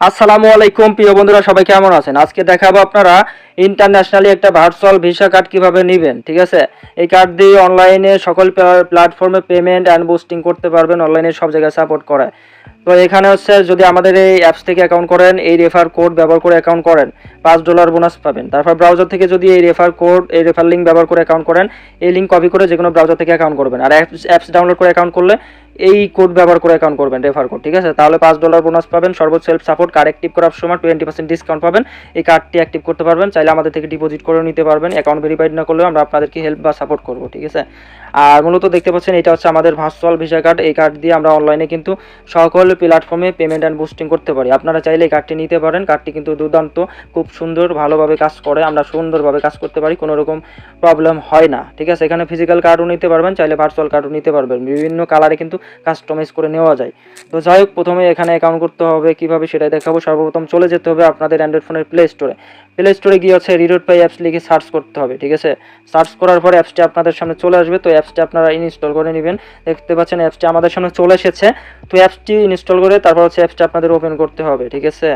আসসালামু আলাইকুম প্রিয় বন্ধুরা সবাই কেমন আছেন? আজকে দেখাবো আপনারা ইন্টারন্যাশনালি একটা ভার্চুয়াল ভিসা কার্ড কীভাবে নেবেন, ঠিক আছে? এই কার্ড দিয়ে অনলাইনে সকল প্ল্যাটফর্মে পেমেন্ট অ্যান্ড বুস্টিং করতে পারবেন অনলাইনে সব জায়গায় সাপোর্ট করে তো এখানে হচ্ছে যদি আমাদের এই অ্যাপস থেকে অ্যাকাউন্ট করেন, এই রেফার কোড ব্যবহার করে অ্যাকাউন্ট করেন, পাঁচ ডলার বোনাস পাবেন। তারপর ব্রাউজার থেকে যদি এই রেফার কোড এই রেফার লিঙ্ক ব্যবহার করে অ্যাকাউন্ট করেন, এই লিঙ্ক কপি করে যে কোনো ব্রাউজার থেকে অ্যাকাউন্ট করবেন। আর অ্যাপস অ্যাপস ডাউনলোড করে অ্যাকাউন্ট করলে এই কোড ব্যবহার করে অ্যাকাউন্ট করবেন রেফার কোড ঠিক আছে? তাহলে পাঁচ ডলার বোনাস পাবেন, সর্বোচ্চ সেলফ সাপোর্ট কার্ড অ্যাক্টিভ করার সময় টোয়েন্টি পার্সেন্ট ডিসকাউন্ট পাবেন। এই কার্ডটি অ্যাক্টিভ করতে পারবেন, চাইলে আমাদের থেকে ডিপোজিট করে নিতে পারবেন। অ্যাকাউন্ট ভেরিফাইড না করলেও আমরা আপনাদেরকে হেল্প বা সাপোর্ট করব, ঠিক আছে? আর মূলত দেখতে পাচ্ছেন, এটা হচ্ছে আমাদের ভার্চুয়াল ভিসা কার্ড এই কার্ড দিয়ে আমরা অনলাইনে কিন্তু সকল প্ল্যাটফর্মে পেমেন্ট অ্যান্ড বুস্টিং করতে পারি। আপনারা চাইলে এই কার্ডটি নিতে পারেন। কার্ডটি কিন্তু দুর্দান্ত, খুব সুন্দর, ভালোভাবে কাজ করে। আমরা সুন্দরভাবে কাজ করতে পারি, কোনো রকম প্রবলেম হয় না, ঠিক আছে? এখানে ফিজিক্যাল কার্ডও নিতে পারবেন, চাইলে ভার্চুয়াল কার্ডও নিতে পারবেন। বিভিন্ন কালারে কিন্তু কাস্টমাইজ করে নেওয়া যায়। তো যাই হোক, প্রথমে এখানে অ্যাকাউন্ট করতে হবে কীভাবে সেটাই দেখাবো। সর্বপ্রথম চলে যেতে হবে আপনাদের অ্যান্ড্রয়েড ফোনের প্লে স্টোরে প্লে স্টোরে গিয়ে হচ্ছে রিরোড পাই অ্যাপস লিখে সার্চ করতে হবে, ঠিক আছে? সার্চ করার পরে অ্যাপসটি আপনাদের সামনে চলে আসবে, তো অ্যাপসটি আপনারা ইনস্টল করে নেবেন। দেখতে পাচ্ছেন অ্যাপসটি আমাদের সামনে চলে এসেছে, তো অ্যাপসটি ইনস্টল করে তারপর হচ্ছে অ্যাপসটি আপনাদের ওপেন করতে হবে, ঠিক আছে?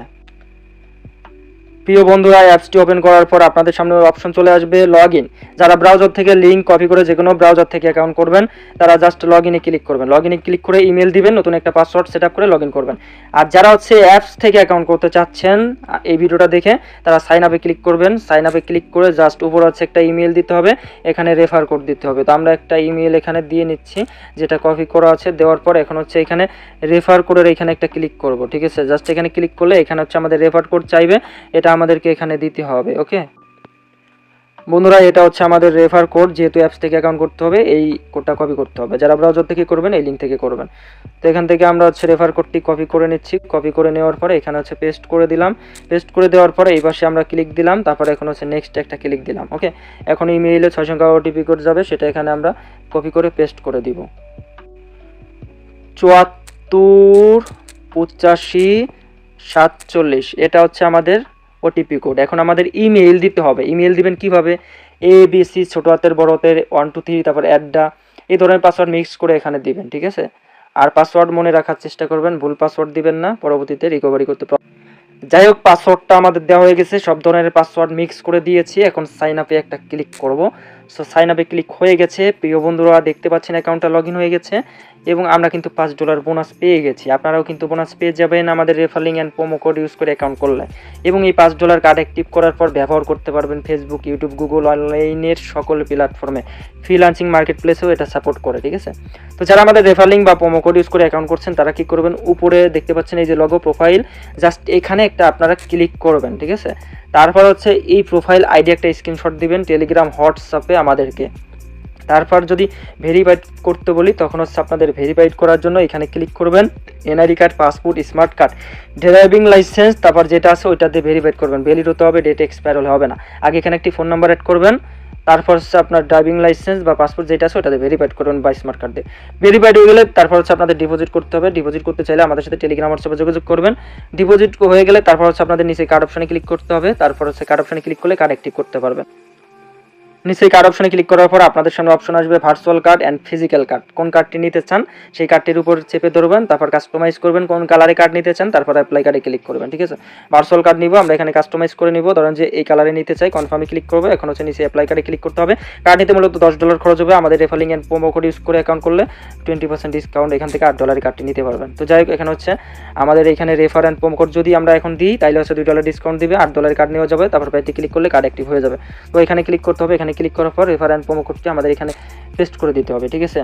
প্রিয় বন্ধুরা, অ্যাপসটি ওপেন করার পর আপনাদের সামনে অপশন চলে আসবে লগ ইন যারা ব্রাউজার থেকে লিঙ্ক কপি করে যে কোনো ব্রাউজার থেকে অ্যাকাউন্ট করবেন, তারা জাস্ট লগ ইনে ক্লিক করবেন। লগ ইনে ক্লিক করে ইমেল দিবেন, নতুন একটা পাসওয়ার্ড সেট করে লগ ইন করবেন। আর যারা হচ্ছে অ্যাপস থেকে অ্যাকাউন্ট করতে চাচ্ছেন, এই ভিডিওটা দেখে তারা সাইন আপে ক্লিক করবেন। সাইন আপে ক্লিক করে জাস্ট উপর হচ্ছে একটা ইমেল দিতে হবে, এখানে রেফার কোড দিতে হবে। তো আমরা একটা ইমেল এখানে দিয়ে নিচ্ছি, যেটা কপি করা আছে, দেওয়ার পর এখন হচ্ছে এখানে রেফার কোডের এখানে একটা ক্লিক করব, ঠিক আছে? জাস্ট এখানে ক্লিক করলে এখানে হচ্ছে আমাদের রেফার কোড চাইবে। এটা আমাদেরকে এখানে দিতে হবে, ওকে? বন্ধুরা, এটা হচ্ছে আমাদের রেফার কোড যেহেতু অ্যাপস থেকে অ্যাকাউন্ট করতে হবে, এই কোডটা কপি করতে হবে। যারা ব্রাউজার থেকে করবেন, এই লিঙ্ক থেকে করবেন। তো এখান থেকে আমরা হচ্ছে রেফার কোডটি কপি করে নিচ্ছি। কপি করে নেওয়ার পরে এখানে হচ্ছে পেস্ট করে দিলাম। পেস্ট করে দেওয়ার পরে এই পাশে আমরা ক্লিক দিলাম, তারপরে এখন হচ্ছে নেক্সট একটা ক্লিক দিলাম, ওকে? এখন ইমেইলে ছয় সংখ্যা ওটিপি কোড যাবে, সেটা এখানে আমরা কপি করে পেস্ট করে দিব। চুয়াত্তর, পঁচাশি, সাতচল্লিশ, এটা হচ্ছে আমাদের ওটিপি কোড এখন আমাদের ইমেইল দিতে হবে। ইমেইল দিবেন কীভাবে? এ বি সি ছোটো হাতের, বড় হাতের ওয়ান টু থ্রি তারপর অ্যাডটা এই ধরনের পাসওয়ার্ড মিক্স করে এখানে দিবেন, ঠিক আছে? আর পাসওয়ার্ড মনে রাখার চেষ্টা করবেন, ভুল পাসওয়ার্ড দিবেন না, পরবর্তীতে রিকভারি করতে যাই হোক পাসওয়ার্ডটা আমাদের দেওয়া হয়ে গেছে, সব ধরনের পাসওয়ার্ড মিক্স করে দিয়েছি। এখন সাইন আপে একটা ক্লিক করব। সো সাইন আপে ক্লিক হয়ে গেছে। প্রিয় বন্ধুরা, দেখতে পাচ্ছেন অ্যাকাউন্টটা লগ হয়ে গেছে এবং আমরা কিন্তু পাঁচ ডলার বোনাস পেয়ে গেছি। আপনারাও কিন্তু বোনাস পেয়ে যাবেন আমাদের referring and promo code use করে অ্যাকাউন্ট করলে। এবং এই পাঁচ ডলার কার্ড অ্যাক্টিভ করার পর ব্যবহার করতে পারবেন ফেসবুক ইউটিউব গুগল অনলাইনের সকল প্ল্যাটফর্মে ফ্রিলান্সিং মার্কেট প্লেসেও এটা সাপোর্ট করে, ঠিক আছে? তো যারা আমাদের রেফারিং বা প্রোমো কোড ইউজ করে অ্যাকাউন্ট করছেন, তারা কি করবেন? উপরে দেখতে পাচ্ছেন এই যে লগো প্রোফাইল জাস্ট এখানে একটা আপনারা ক্লিক করবেন, ঠিক আছে? তারপর হচ্ছে এই প্রোফাইল আইডি একটা স্ক্রিনশট দিবেন টেলিগ্রাম হোয়াটসঅ্যাপে আমাদেরকে। তারপর যদি ভেরিফাইড করতে বলি, তখন হচ্ছে আপনাদের ভেরিফাইড করার জন্য এখানে ক্লিক করবেন NID card passport smart card driving licence তারপর যেটা আছে ওইটা দিয়ে ভেরিফাইড করবেন। ভ্যালিড হতে হবে ডেট এক্সপায়ার হলে হবে না। আগে এখানে একটি ফোন নাম্বার অ্যাড করবেন, তারপর হচ্ছে আপনার ড্রাইভিং লাইসেন্স বা পাসপোর্ট যেটা আছে ওটাতে ভেরিফাইড করবেন বা স্মার্ট কার্ড দিয়ে। ভেরিফাইড হয়ে গেলে তারপর হচ্ছে আপনাদের ডিপোজিট করতে হবে। ডিপোজিট করতে চাইলে আমাদের সাথে টেলিগ্রাম হোয়াটসঅ্যাপে যোগাযোগ করবেন। ডিপোজিট হয়ে গেলে তারপর হচ্ছে আপনাদের নিচে কার্ড অপশনে ক্লিক করতে হবে। তারপর হচ্ছে কার্ড অপশনে ক্লিক করলে কার্ড অ্যাক্টিভ করতে পারবেন। নিচে কার্ড অপশনে ক্লিক করার পর আপনাদের সামনে অপশন আসবে virtual card and physical card কোন কার্ডটি নিতে চান, সেই কার্ডটির উপর চেপে ধরবেন, তারপর কাস্টমাইজ করবেন। কোন কালারে কার্ড নিতে চান, তারপর অ্যাপ্লাই কার্ডে ক্লিক করবেন, ঠিক আছে? ভার্চুয়াল কার্ড নিব, আমরা এখানে কাস্টমাইজ করে নিব। ধরেন যে এই কালারে নিতে চাই কনফার্মে ক্লিক করব, এখন হচ্ছে নিচে অ্যাপ্লাই কার্ডে ক্লিক করতে হবে। কার্ড নিতে মূলত দশ ডলার খরচ হবে। আমাদের referring and promo code use করে অ্যাকাউন্ট করলে টোয়েন্টি পার্সেন্ট ডিসকাউন্ট এখান থেকে আট ডলারের কার্ডটি নিতে পারবেন। তো যাই হোক, এখানে হচ্ছে আমাদের এখানে রেফার অ্যান্ড প্রোমো কোড যদি আমরা এখন দিই তাহলে হচ্ছে দুই ডলার ডিসকাউন্ট দিবে, আট ডলারের কার্ড নেওয়া যাবে। তারপর পাইতে ক্লিক করলে কার্ড অ্যাক্টিভ হয়ে যাবে। তো এখানে ক্লিক করতে হবে, এখানে ক্লিক করার পর রেফার অ্যান্ড প্রোমো কোডটি আমাদের এখানে পেস্ট করে দিতে হবে, ঠিক আছে?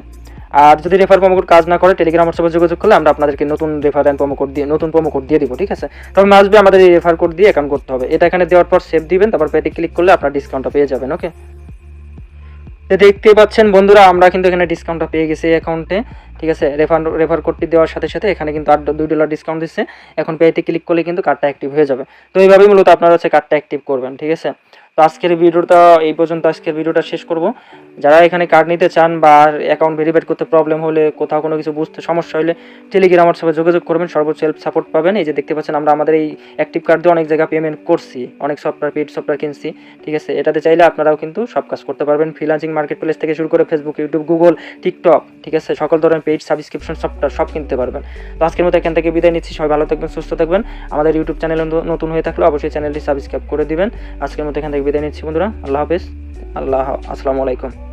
আর যদি রেফার প্রোমো কোড কাজ না করে টেলিগ্রাম হোয়াটসঅ্যাপে যোগাযোগ করলে আমরা আপনাদেরকে নতুন রেফার অ্যান্ড কোড দিয়ে, নতুন প্রোমো কোড দিয়ে দিব, ঠিক আছে? তবে আসবে আমাদের এই রেফার কোড দিয়ে অ্যাকাউন্ট করতে হবে। এটা এখানে দেওয়ার পর সেভ দিবেন, তারপর পেতে ক্লিক করলে আপনার ডিসকাউন্টটা পেয়ে যাবেন ওকে দেখতে পাচ্ছেন বন্ধুরা, আমরা কিন্তু এখানে ডিসকাউন্টটা পেয়ে গেছি অ্যাকাউন্টে ঠিক আছে? রেফার রেফার কোডটি দেওয়ার সাথে সাথে এখানে কিন্তু আট, দুই ডলার ডিসকাউন্ট দিচ্ছে। এখন পেতে ক্লিক করলে কিন্তু কার্ডটা অ্যাক্টিভ হয়ে যাবে। তো এইভাবেই মূলত আপনারা হচ্ছে কার্ডটা অ্যাক্টিভ করবেন, ঠিক আছে? তো আজকের ভিডিওটা এই পর্যন্ত আজকের ভিডিওটা শেষ করব। যারা এখানে কার্ড নিতে চান বা অ্যাকাউন্ট ভেরিফাইড করতে প্রবলেম হলে কোথাও কোনো কিছু বুঝতে সমস্যা হলে টেলিগ্রাম হোয়াটসঅ্যাপে যোগাযোগ করবেন, সর্বোচ্চ হেল্প সাপোর্ট পাবেন। এই যে দেখতে পাচ্ছেন, আমরা আমাদের এই অ্যাক্টিভ কার্ড দিয়ে অনেক জায়গায় পেমেন্ট করছি, অনেক সফটওয়্যার পেড সফটওয়্যার কিনছি, ঠিক আছে? এটাতে চাইলে আপনারাও কিন্তু সব কাজ করতে পারবেন। ফ্রিলান্সিং মার্কেট প্লেস থেকে শুরু করে ফেসবুক ইউটিউব গুগল টিকটক ঠিক আছে? সকল ধরনের পেজ সাবস্ক্রিপশন সফটওয়্যার সব কিনতে পারবেন। তো আজকের মতো এখান থেকে বিদায় নিচ্ছি। সবাই ভালো থাকবেন, সুস্থ থাকবেন। আমাদের ইউটিউব চ্যানেল নতুন হয়ে থাকলে অবশ্যই চ্যানেলটি সাবস্ক্রাইব করে দিবেন। আজকের মতো এখান থেকে বিদায় নিচ্ছি বন্ধুরা। আল্লাহ হাফেজ। আল্লাহ, আসসালামু আলাইকুম।